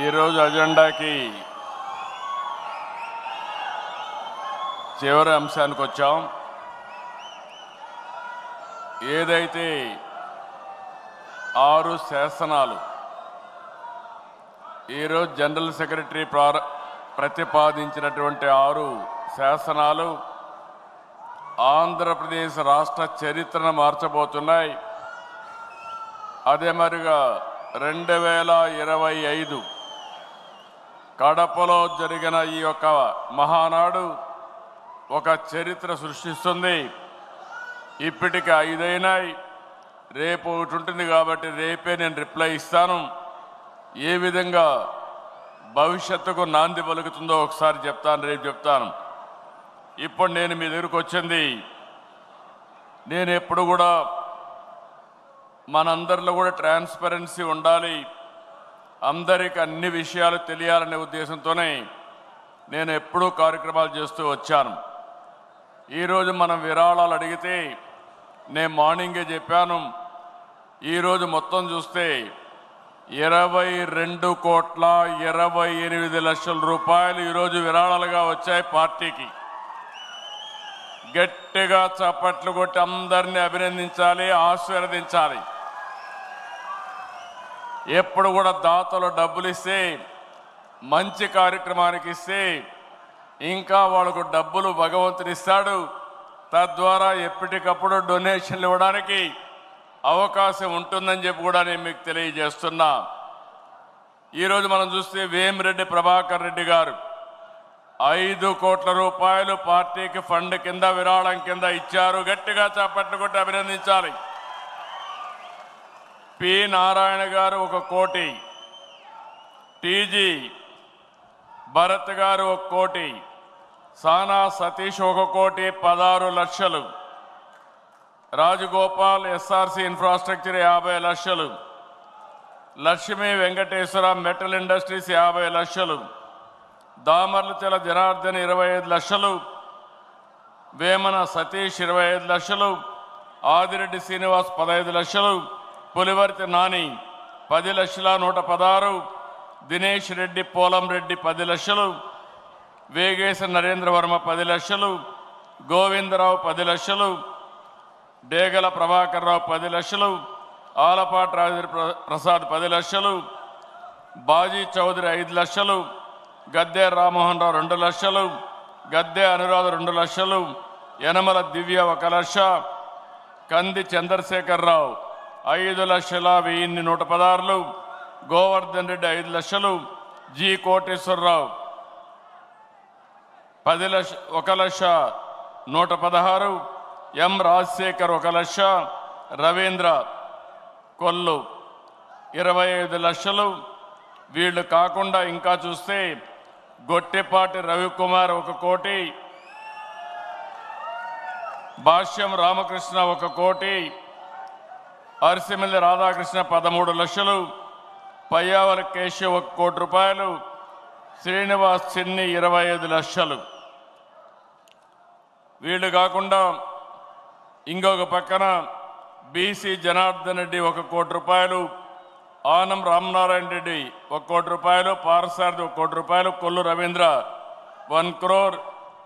ఈరోజు అజెండాకి చివరి అంశానికి వచ్చాం. ఏదైతే ఆరు శాసనాలు ఈరోజు జనరల్ సెక్రటరీ ప్రార ప్రతిపాదించినటువంటి ఆరు శాసనాలు ఆంధ్రప్రదేశ్ రాష్ట్ర చరిత్రను మార్చబోతున్నాయి. అదే మరిగా రెండు వేల ఇరవై ఐదు కడపలో జరిగిన ఈ యొక్క మహానాడు ఒక చరిత్ర సృష్టిస్తుంది. ఇప్పటికి ఐదైనాయి. రేపు ఒకటి ఉంటుంది కాబట్టి రేపే నేను రిప్లై ఇస్తాను. ఏ విధంగా భవిష్యత్తుకు నాంది పలుకుతుందో ఒకసారి చెప్తాను రేపు చెప్తాను. ఇప్పుడు నేను మీ దగ్గరకు వచ్చింది. నేను ఎప్పుడు కూడా మనందరిలో కూడా ట్రాన్స్పరెన్సీ ఉండాలి. అందరికి అన్ని విషయాలు తెలియాలనే ఉద్దేశంతోనే నేను ఎప్పుడూ కార్యక్రమాలు చేస్తూ వచ్చాను. ఈరోజు మనం విరాళాలు అడిగితే నేను మార్నింగే చెప్పాను. ఈరోజు మొత్తం చూస్తే ఇరవై రెండు కోట్ల ఇరవై ఎనిమిది లక్షల రూపాయలు ఈరోజు విరాళాలుగా వచ్చాయి పార్టీకి. గట్టిగా చప్పట్లు కొట్టి అందరినీ అభినందించాలి ఆశీర్వదించాలి. ఎప్పుడు కూడా దాతలు డబ్బులు ఇస్తే మంచి కార్యక్రమానికి ఇస్తే ఇంకా వాళ్ళకు డబ్బులు భగవంతుడు ఇస్తాడు. తద్వారా ఎప్పటికప్పుడు డొనేషన్లు ఇవ్వడానికి అవకాశం ఉంటుందని చెప్పి కూడా నేను మీకు తెలియజేస్తున్నా. ఈరోజు మనం చూస్తే వేమిరెడ్డి ప్రభాకర్ రెడ్డి గారు ఐదు కోట్ల రూపాయలు పార్టీకి ఫండ్ కింద విరాళం కింద ఇచ్చారు. గట్టిగా చేపట్టుకుంటే కొట్టి అభినందించాలి. పి నారాయణ గారు ఒక కోటి టీజీ భరత్ గారు ఒక కోటి సానా సతీష్ ఒక కోటి పదహారు లక్షలు రాజగోపాల్ ఎస్ఆర్సి ఇన్ఫ్రాస్ట్రక్చర్ యాభై లక్షలు లక్ష్మీ వెంకటేశ్వర మెటల్ ఇండస్ట్రీస్ యాభై లక్షలు దామర్లచెల జనార్దన్ ఇరవై ఐదు లక్షలు వేమన సతీష్ ఇరవై ఐదు లక్షలు ఆదిరెడ్డి శ్రీనివాస్ పదహైదు లక్షలు పులివర్తి నాని పది లక్షల నూట పదహారు దినేష్ రెడ్డి పోలం రెడ్డి పది లక్షలు వేగేశ నరేంద్ర వర్మ పది లక్షలు గోవిందరావు పది లక్షలు డేగల ప్రభాకర్ రావు పది లక్షలు ఆలపాటి రాజేంద్ర ప్ర- ప్రసాద్ పది లక్షలు బాజీ చౌదరి ఐదు లక్షలు గద్దె రామ్మోహన్ రావు రెండు లక్షలు గద్దె అనురాధ రెండు లక్షలు యనమల దివ్య ఒక లక్ష కంది చంద్రశేఖర్ రావు ఐదు లక్షల వెయ్యిన్ని నూట పదహారులు గోవర్ధన్ రెడ్డి ఐదు లక్షలు. జి కోటేశ్వరరావు పది లక్ష ఒక లక్ష నూట పదహారు ఎం రాజశేఖర్ ఒక లక్ష. రవీంద్ర కొల్లు ఇరవై ఐదు లక్షలు. వీళ్ళు కాకుండా ఇంకా చూస్తే గొట్టెపాటి రవికుమార్ ఒక కోటి. భాష్యం రామకృష్ణ ఒక కోటి. అరిసిమల్లి రాధాకృష్ణ పదమూడు లక్షలు పయ్యావల కేశవ్ ఒక కోటి రూపాయలు శ్రీనివాస్ చిన్ని ఇరవై ఐదు లక్షలు. వీళ్ళు కాకుండా ఇంకొక పక్కన బీసీ జనార్దన్ రెడ్డి ఒక కోటి రూపాయలు ఆనం రామనారాయణ రెడ్డి ఒక కోటి రూపాయలు పారసారథి ఒక కోటి రూపాయలు కొల్లు రవీంద్ర వన్ క్రోర్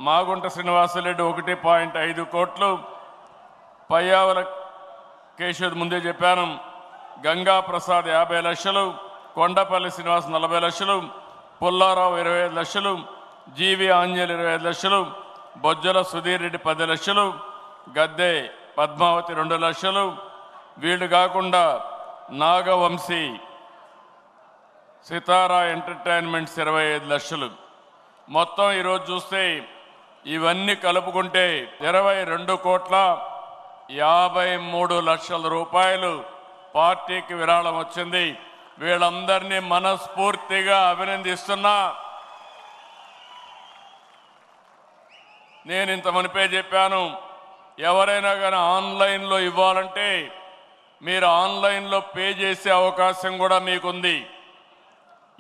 మాగుంట శ్రీనివాసరెడ్డి ఒకటి పాయింట్ ఐదు కోట్లు పయ్యావల కేశవ్ ముందే చెప్పాను. గంగా ప్రసాద్ యాభై లక్షలు కొండపల్లి శ్రీనివాస్ నలభై లక్షలు పుల్లారావు ఇరవై ఐదు లక్షలు జీవి ఆంజలి ఇరవై ఐదు లక్షలు బొజ్జల సుధీర్ రెడ్డి పది లక్షలు గద్దె పద్మావతి రెండు లక్షలు వీళ్ళు కాకుండా నాగవంశీ సితారా ఎంటర్టైన్మెంట్స్ ఇరవై ఐదు లక్షలు. మొత్తం ఈరోజు చూస్తే ఇవన్నీ కలుపుకుంటే ఇరవై రెండు కోట్ల యాభై మూడు లక్షల రూపాయలు పార్టీకి విరాళం వచ్చింది. వీళ్ళందరినీ మనస్ఫూర్తిగా అభినందిస్తున్నా. నేను ఇంత మనిపే చెప్పాను. ఎవరైనా కానీ ఆన్లైన్లో ఇవ్వాలంటే మీరు ఆన్లైన్లో పే చేసే అవకాశం కూడా మీకుంది.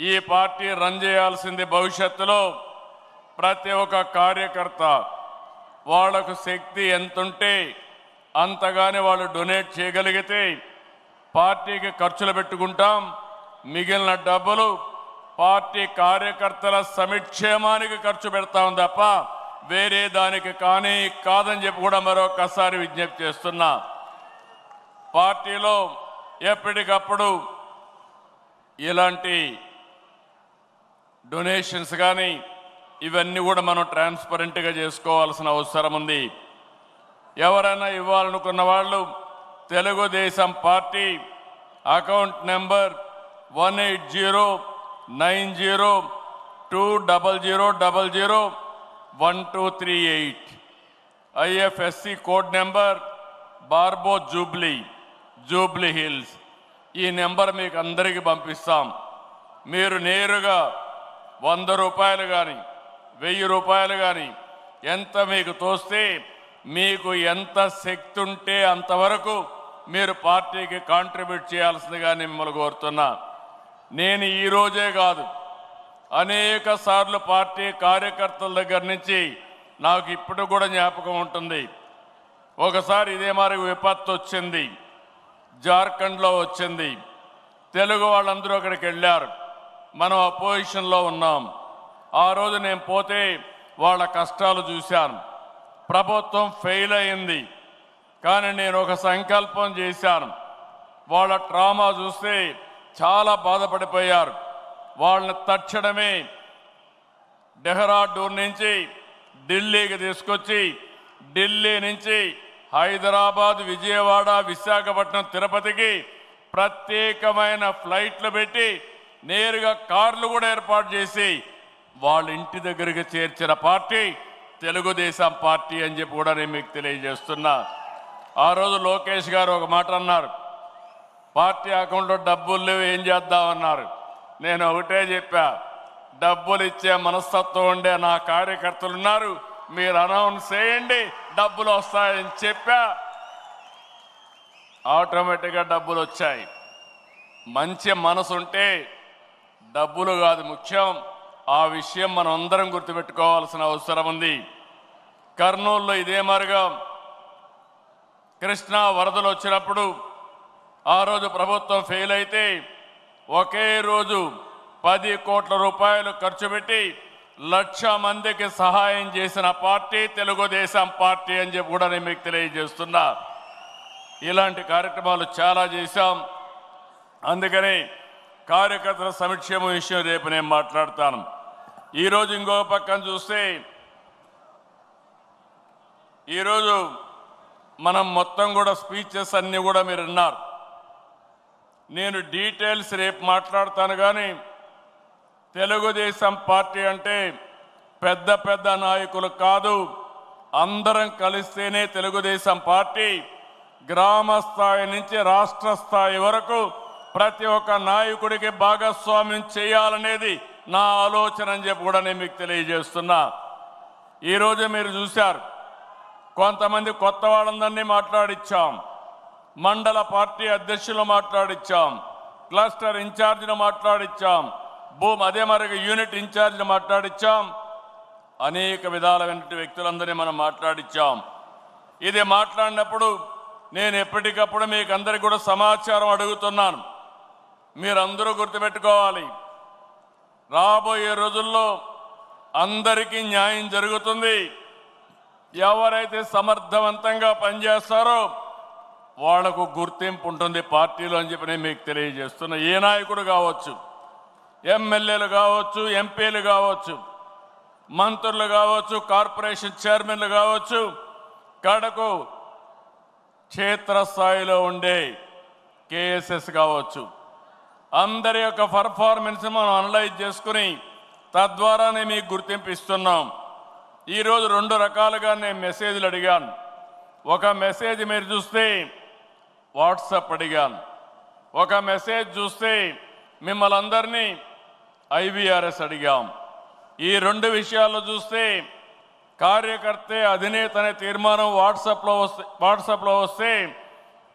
ఈ పార్టీ రన్ చేయాల్సింది భవిష్యత్తులో ప్రతి ఒక్క కార్యకర్త. వాళ్ళకు శక్తి ఎంతుంటే అంతగానే వాళ్ళు డొనేట్ చేయగలిగితే పార్టీకి ఖర్చులు పెట్టుకుంటాం. మిగిలిన డబ్బులు పార్టీ కార్యకర్తల సమిక్షేమానికి ఖర్చు పెడతాం తప్ప వేరే దానికి కానీ కాదని చెప్పి కూడా మరొకసారి విజ్ఞప్తి చేస్తున్నా. పార్టీలో ఎప్పటికప్పుడు ఇలాంటి డొనేషన్స్ కానీ ఇవన్నీ కూడా మనం ట్రాన్స్పరెంట్గా చేసుకోవాల్సిన అవసరం ఉంది. ఎవరైనా ఇవ్వాలనుకున్న వాళ్ళు Telugu Desam party account number one eight zero nine zero two double zero double zero one two three eight. IFSC code number బార్బో Jubilee Jubilee Hills. ఈ నెంబర్ మీకు అందరికీ పంపిస్తాం. మీరు నేరుగా వంద రూపాయలు కానీ వెయ్యి రూపాయలు కానీ ఎంత మీకు తోస్తే మీకు ఎంత శక్తి ఉంటే అంతవరకు మీరు పార్టీకి కాంట్రిబ్యూట్ చేయాల్సిందిగా మిమ్మల్ని కోరుతున్నా. నేను ఈ రోజే కాదు అనేక సార్లు పార్టీ కార్యకర్తల దగ్గర నుంచి నాకు ఇప్పుడు కూడా జ్ఞాపకం ఉంటుంది. ఒకసారి ఇదే మరి విపత్తు వచ్చింది జార్ఖండ్లో వచ్చింది. తెలుగు వాళ్ళందరూ అక్కడికి వెళ్ళారు. మనం అపోజిషన్లో ఉన్నాం. ఆ రోజు నేను పోతే వాళ్ళ కష్టాలు చూశాను. ప్రభుత్వం ఫెయిల్ అయింది. కానీ నేను ఒక సంకల్పం చేశాను. వాళ్ళ ట్రామా చూస్తే చాలా బాధపడిపోయారు. వాళ్ళని తక్షణమే డెహ్రాడూన్ నుంచి ఢిల్లీకి తీసుకొచ్చి ఢిల్లీ నుంచి హైదరాబాద్ విజయవాడ విశాఖపట్నం తిరుపతికి ప్రత్యేకమైన ఫ్లైట్లు పెట్టి నేరుగా కార్లు కూడా ఏర్పాటు చేసి వాళ్ళ ఇంటి దగ్గరికి చేర్చిన పార్టీ తెలుగుదేశం పార్టీ అని చెప్పి కూడా నేను మీకు తెలియజేస్తున్నా. ఆ రోజు లోకేష్ గారు ఒక మాట అన్నారు. పార్టీ అకౌంట్లో డబ్బులు లేవు ఏం చేద్దామన్నారు. నేను ఒకటే చెప్పా డబ్బులు ఇచ్చే మనస్తత్వం ఉండే నా కార్యకర్తలు ఉన్నారు. మీరు అనౌన్స్ చేయండి డబ్బులు వస్తాయని చెప్పా. ఆటోమేటిక్గా డబ్బులు వచ్చాయి. మంచి మనసు ఉంటే డబ్బులు కాదు ముఖ్యం. ఆ విషయం మనం అందరం గుర్తుపెట్టుకోవాల్సిన అవసరం ఉంది. కర్నూలులో ఇదే మారుగా కృష్ణా వరదలు వచ్చినప్పుడు ఆ రోజు ప్రభుత్వం ఫెయిల్ అయితే ఒకే రోజు పది కోట్ల రూపాయలు ఖర్చు పెట్టి లక్ష మందికి సహాయం చేసిన పార్టీ తెలుగుదేశం పార్టీ అని చెప్పి కూడా నేను మీకు తెలియజేస్తున్నా. ఇలాంటి కార్యక్రమాలు చాలా చేశాం. అందుకని కార్యకర్తల సంక్షేమ విషయం రేపు నేను మాట్లాడతాను. ఈరోజు ఇంకో పక్కన చూస్తే ఈరోజు మనం మొత్తం కూడా స్పీచెస్ అన్నీ కూడా మీరు విన్నారు. నేను డీటెయిల్స్ రేపు మాట్లాడతాను కానీ తెలుగుదేశం పార్టీ అంటే పెద్ద పెద్ద నాయకులు కాదు అందరం కలిస్తేనే తెలుగుదేశం పార్టీ గ్రామ స్థాయి నుంచి రాష్ట్ర స్థాయి వరకు ప్రతి ఒక్క నాయకుడికి భాగస్వామ్యం చేయాలనేది నా ఆలోచన అని చెప్పి కూడా నేను మీకు తెలియజేస్తున్నా. ఈరోజు మీరు చూశారు. కొంతమంది కొత్త వాళ్ళందరినీ మాట్లాడిచ్చాం. మండల పార్టీ అధ్యక్షులు మాట్లాడిచ్చాం. క్లస్టర్ ఇన్ఛార్జిని మాట్లాడిచ్చాం. భూమి అదే మరి యూనిట్ ఇన్ఛార్జిని మాట్లాడిచ్చాం. అనేక విధాలైన వ్యక్తులందరినీ మనం మాట్లాడిచ్చాం. ఇది మాట్లాడినప్పుడు నేను ఎప్పటికప్పుడు మీకు అందరికి కూడా సమాచారం అడుగుతున్నాను. మీరందరూ గుర్తుపెట్టుకోవాలి. రాబోయే రోజుల్లో అందరికీ న్యాయం జరుగుతుంది. ఎవరైతే సమర్థవంతంగా పనిచేస్తారో వాళ్ళకు గుర్తింపు ఉంటుంది పార్టీలో అని చెప్పి నేను మీకు తెలియజేస్తున్నా. ఏ నాయకుడు కావచ్చు ఎమ్మెల్యేలు కావచ్చు ఎంపీలు కావచ్చు మంత్రులు కావచ్చు కార్పొరేషన్ చైర్మన్లు కావచ్చు కడకు క్షేత్రస్థాయిలో ఉండే కేఎస్ఎస్ కావచ్చు. అందరి యొక్క పర్ఫార్మెన్స్ మనం అనలైజ్ చేసుకుని తద్వారానే మీకు గుర్తింపు ఇస్తున్నాం. ఈరోజు రెండు రకాలుగా నేను మెసేజ్లు అడిగాను. ఒక మెసేజ్ మీరు చూస్తే వాట్సప్ అడిగాను. ఒక మెసేజ్ చూస్తే మిమ్మల్ని అందరినీ ఐవీఆర్ఎస్ అడిగాం. ఈ రెండు విషయాల్లో చూస్తే కార్యకర్తే అధినేత అనే తీర్మానం వాట్సాప్లో వస్తే వాట్సాప్లో వస్తే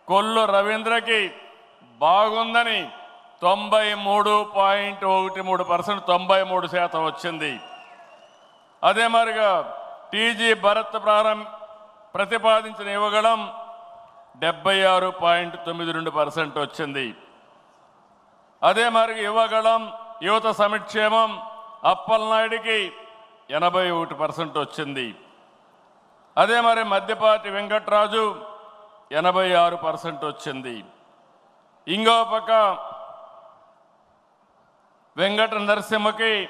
కొల్లు రవీంద్రకి బాగుందని తొంభై మూడు పాయింట్ ఒకటి మూడు పర్సెంట్ తొంభై మూడు శాతం వచ్చింది. అదే మరిగా టీజీ భరత్ ప్రారంభ ప్రతిపాదించిన ఇవ్వగడం డెబ్బై ఆరు పాయింట్ తొమ్మిది రెండు పర్సెంట్ వచ్చింది. అదే మరి ఇవ్వగలం యువత సమిక్షేమం అప్పలనాయుడికి ఎనభై ఒకటి పర్సెంట్ వచ్చింది. అదే మరి మధ్యపాటి వెంకట్రాజు ఎనభై ఆరు పర్సెంట్ వచ్చింది. ఇంకో పక్క వెంకట నరసింహకి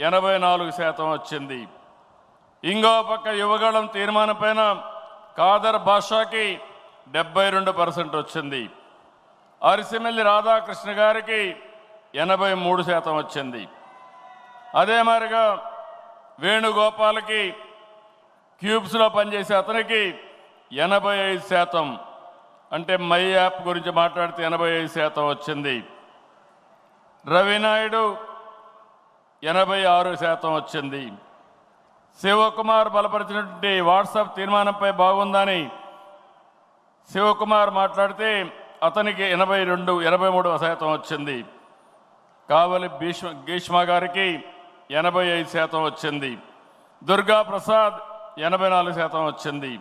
ఎనభై నాలుగు శాతం వచ్చింది. ఇంకో పక్క యువగళం తీర్మానం పైన కాదర్ భాషాకి డెబ్బై రెండు పర్సెంట్ వచ్చింది. అరిసిమెల్లి రాధాకృష్ణ గారికి ఎనభై మూడు శాతం వచ్చింది. అదే మాదిరిగా వేణుగోపాల్కి క్యూబ్స్లో పనిచేసే అతనికి ఎనభై ఐదు శాతం. అంటే మై యాప్ గురించి మాట్లాడితే ఎనభై ఐదు శాతం వచ్చింది. రవినాయుడు ఎనభై ఆరు శాతం వచ్చింది. శివకుమార్ బలపరిచినటువంటి వాట్సాప్ తీర్మానంపై బాగుందని శివకుమార్ మాట్లాడితే అతనికి ఎనభై రెండు ఎనభై మూడు శాతం వచ్చింది. కావలి భీష్మ గ్రీష్మ గారికి ఎనభై ఐదు శాతం వచ్చింది. దుర్గా ప్రసాద్ ఎనభై నాలుగు శాతం వచ్చింది.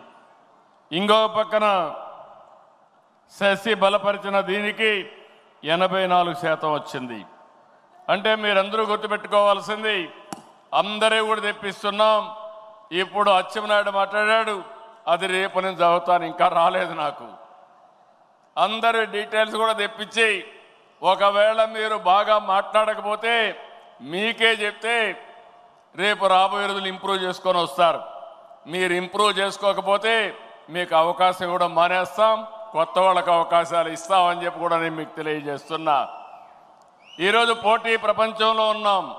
ఇంకో పక్కన శశి బలపరిచిన దీనికి ఎనభై నాలుగు శాతం వచ్చింది. అంటే మీరందరూ గుర్తుపెట్టుకోవాల్సింది అందరూ కూడా తెప్పిస్తున్నాం. ఇప్పుడు అచ్చెన్నాయుడు మాట్లాడాడు అది రేపు నేను చదువుతాను ఇంకా రాలేదు నాకు. అందరి డీటెయిల్స్ కూడా తెప్పించి ఒకవేళ మీరు బాగా మాట్లాడకపోతే మీకే చెప్తే రేపు రాబోయే రోజులు ఇంప్రూవ్ చేసుకొని వస్తారు. మీరు ఇంప్రూవ్ చేసుకోకపోతే మీకు అవకాశం ఇవ్వడం మానేస్తాం. కొత్త వాళ్ళకి అవకాశాలు ఇస్తామని చెప్పి కూడా నేను మీకు తెలియజేస్తున్నా. ఈరోజు పోటీ ప్రపంచంలో ఉన్నాం.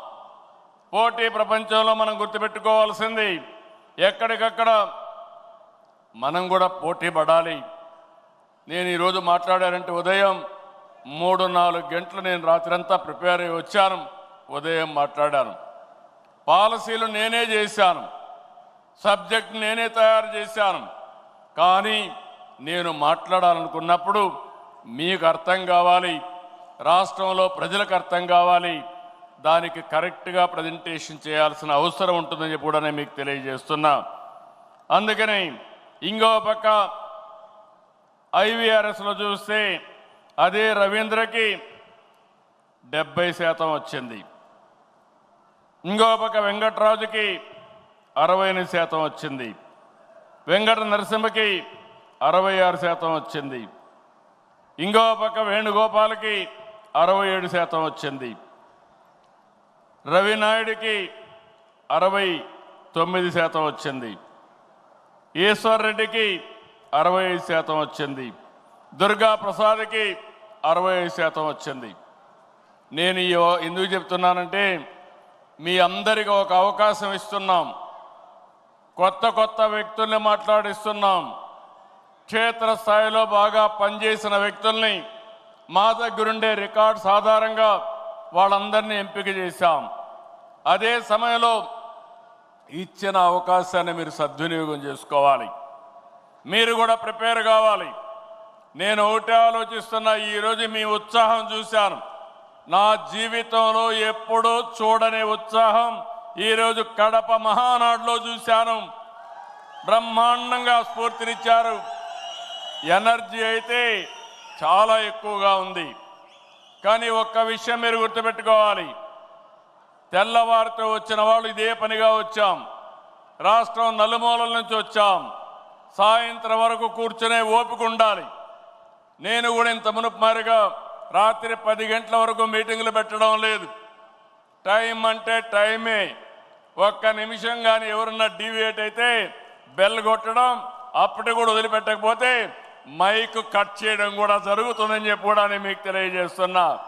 పోటీ ప్రపంచంలో మనం గుర్తుపెట్టుకోవాల్సింది ఎక్కడికక్కడ మనం కూడా పోటీ పడాలి. నేను ఈరోజు మాట్లాడారంటే ఉదయం మూడు నాలుగు గంటలు నేను రాత్రంతా ప్రిపేర్ అయ్యి వచ్చాను. ఉదయం మాట్లాడాను. పాలసీలు నేనే చేశాను. సబ్జెక్ట్ నేనే తయారు చేశాను. కానీ నేను మాట్లాడాలనుకున్నప్పుడు మీకు అర్థం కావాలి రాష్ట్రంలో ప్రజలకు అర్థం కావాలి దానికి కరెక్ట్గా ప్రజెంటేషన్ చేయాల్సిన అవసరం ఉంటుందని చెప్పి కూడా నేను మీకు తెలియజేస్తున్నా. అందుకని ఇంకో పక్క ఐవీఆర్ఎస్లో చూస్తే అదే రవీంద్రకి డెబ్బై శాతం వచ్చింది. ఇంకో పక్క వెంకట్రాజుకి అరవై శాతం వచ్చింది. వెంకట నరసింహకి అరవై ఆరు శాతం వచ్చింది. ఇంకో పక్క వేణుగోపాల్కి అరవై ఏడు శాతం వచ్చింది. రవినాయుడికి అరవై తొమ్మిది శాతం వచ్చింది. ఈశ్వర్ రెడ్డికి అరవై ఐదు శాతం వచ్చింది. దుర్గా ప్రసాద్కి అరవై ఐదు శాతం వచ్చింది. నేను ఈ ఎందుకు చెప్తున్నానంటే మీ అందరికీ ఒక అవకాశం ఇస్తున్నాం. కొత్త కొత్త వ్యక్తుల్ని మాట్లాడిస్తున్నాం. క్షేత్రస్థాయిలో బాగా పనిచేసిన వ్యక్తుల్ని మా దగ్గరుండే రికార్డ్స్ ఆధారంగా వాళ్ళందరినీ ఎంపిక చేశాం. అదే సమయంలో ఇచ్చిన అవకాశాన్ని మీరు సద్వినియోగం చేసుకోవాలి. మీరు కూడా ప్రిపేర్ కావాలి. నేను ఒకటే ఆలోచిస్తున్నా ఈరోజు మీ ఉత్సాహం చూశాను. నా జీవితంలో ఎప్పుడూ చూడని ఉత్సాహం ఈరోజు కడప మహానాడులో చూశాను. బ్రహ్మాండంగా స్ఫూర్తినిచ్చారు. ఎనర్జీ అయితే చాలా ఎక్కువగా ఉంది. కానీ ఒక్క విషయం మీరు గుర్తుపెట్టుకోవాలి. తెల్లవారితో వచ్చిన వాళ్ళు ఇదే పనిగా వచ్చాం. రాష్ట్రం నలుమూలల నుంచి వచ్చాం. సాయంత్రం వరకు కూర్చునే ఓపిక ఉండాలి. నేను కూడా ఇంత మునుపుమారిగా రాత్రి పది గంటల వరకు మీటింగులు పెట్టడం లేదు. టైం అంటే టైమే. ఒక్క నిమిషం కానీ ఎవరన్నా డీవియేట్ అయితే బెల్ కొట్టడం అప్పటి కూడా వదిలిపెట్టకపోతే మైక్ కట్ చేయడం కూడా జరుగుతుందని చెప్పి కూడా నేను మీకు తెలియజేస్తున్నా.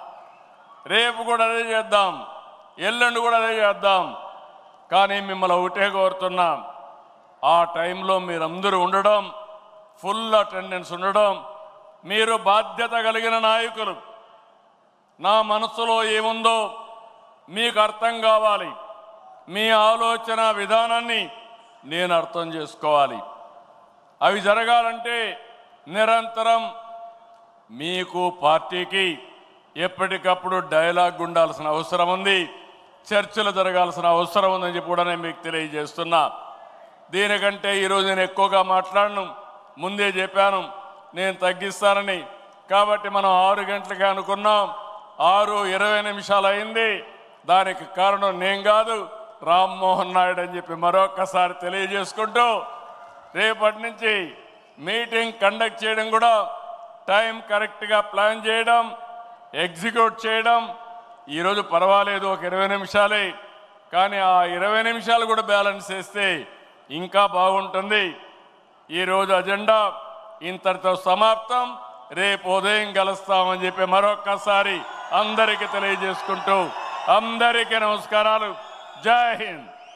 రేపు కూడా అదే చేద్దాం. ఎల్లుండి కూడా అదే చేద్దాం. కానీ మిమ్మల్ని ఒకటే కోరుతున్నాం. ఆ టైంలో మీరందరూ ఉండడం ఫుల్ అటెండెన్స్ ఉండడం మీరు బాధ్యత కలిగిన నాయకులు. నా మనసులో ఏముందో మీకు అర్థం కావాలి. మీ ఆలోచన విధానాన్ని నేను అర్థం చేసుకోవాలి. అవి జరగాలంటే నిరంతరం మీకు పార్టీకి ఎప్పటికప్పుడు డైలాగ్ ఉండాల్సిన అవసరం ఉంది చర్చలు జరగాల్సిన అవసరం ఉందని చెప్పి కూడా నేను మీకు తెలియజేస్తున్నా. దీనికంటే ఈరోజు నేను ఎక్కువగా మాట్లాడను ముందే చెప్పాను నేను తగ్గిస్తానని. కాబట్టి మనం ఆరు గంటలకి అనుకున్నాం ఆరు ఇరవై నిమిషాలు అయింది. దానికి కారణం నేను కాదు రామ్మోహన్ నాయుడు అని చెప్పి మరొకసారి తెలియజేసుకుంటూ రేపటి నుంచి మీటింగ్ కండక్ట్ చేయడం కూడా టైం కరెక్ట్గా ప్లాన్ చేయడం ఎగ్జిక్యూట్ చేయడం. ఈరోజు పర్వాలేదు ఒక ఇరవై నిమిషాలే. కానీ ఆ ఇరవై నిమిషాలు కూడా బ్యాలెన్స్ చేస్తే ఇంకా బాగుంటుంది. ఈరోజు అజెండా ఇంతటితో సమాప్తం. రేపు ఉదయం కలుస్తామని చెప్పి మరొక్కసారి అందరికీ తెలియజేసుకుంటూ అందరికీ నమస్కారాలు. జై హింద్.